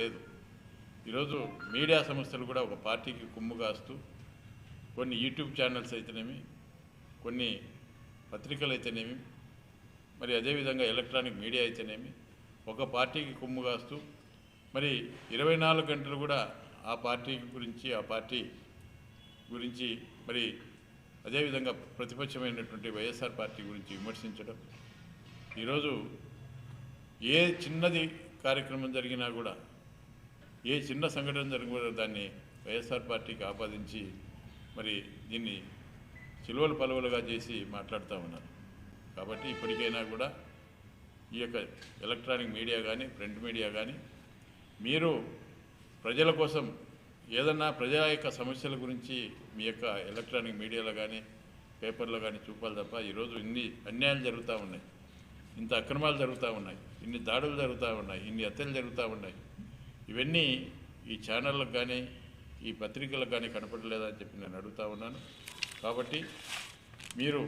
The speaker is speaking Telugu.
లేదు. ఈరోజు మీడియా సంస్థలు కూడా ఒక పార్టీకి కుమ్ము కాస్తూ కొన్ని యూట్యూబ్ ఛానల్స్ అయితేనేమి కొన్ని పత్రికలు అయితేనేమి మరి అదేవిధంగా ఎలక్ట్రానిక్ మీడియా అయితేనేమి ఒక పార్టీకి కుమ్ము కాస్తూ మరి ఇరవై నాలుగు గంటలు కూడా ఆ పార్టీ గురించి ఆ పార్టీ గురించి మరి అదేవిధంగా ప్రతిపక్షమైనటువంటి వైఎస్ఆర్ పార్టీ గురించి విమర్శించడం ఈరోజు ఏ చిన్నది కార్యక్రమం జరిగినా కూడా ఏ చిన్న సంఘటన జరిగినా దాన్ని వైఎస్ఆర్ పార్టీకి ఆపాదించి మరి దీన్ని చిలువలు పలువలుగా చేసి మాట్లాడుతూ ఉన్నారు. కాబట్టి ఇప్పటికైనా కూడా ఈ యొక్క ఎలక్ట్రానిక్ మీడియా కానీ ప్రింట్ మీడియా కానీ మీరు ప్రజల కోసం ఏదన్నా ప్రజల యొక్క సమస్యల గురించి మీ యొక్క ఎలక్ట్రానిక్ మీడియాలో కానీ పేపర్లో కానీ చూపాలి తప్ప ఈరోజు ఇన్ని అన్యాయాలు జరుగుతూ ఉన్నాయి. ఇంత అక్రమాలు జరుగుతూ ఉన్నాయి. ఇన్ని దాడులు జరుగుతూ ఉన్నాయి. ఇన్ని హత్యలు జరుగుతూ ఉన్నాయి. ఇవన్నీ ఈ ఛానళ్ళకు కానీ ఈ పత్రికలకు కానీ కనపడలేదని చెప్పి నేను అడుగుతా ఉన్నాను. కాబట్టి మీరు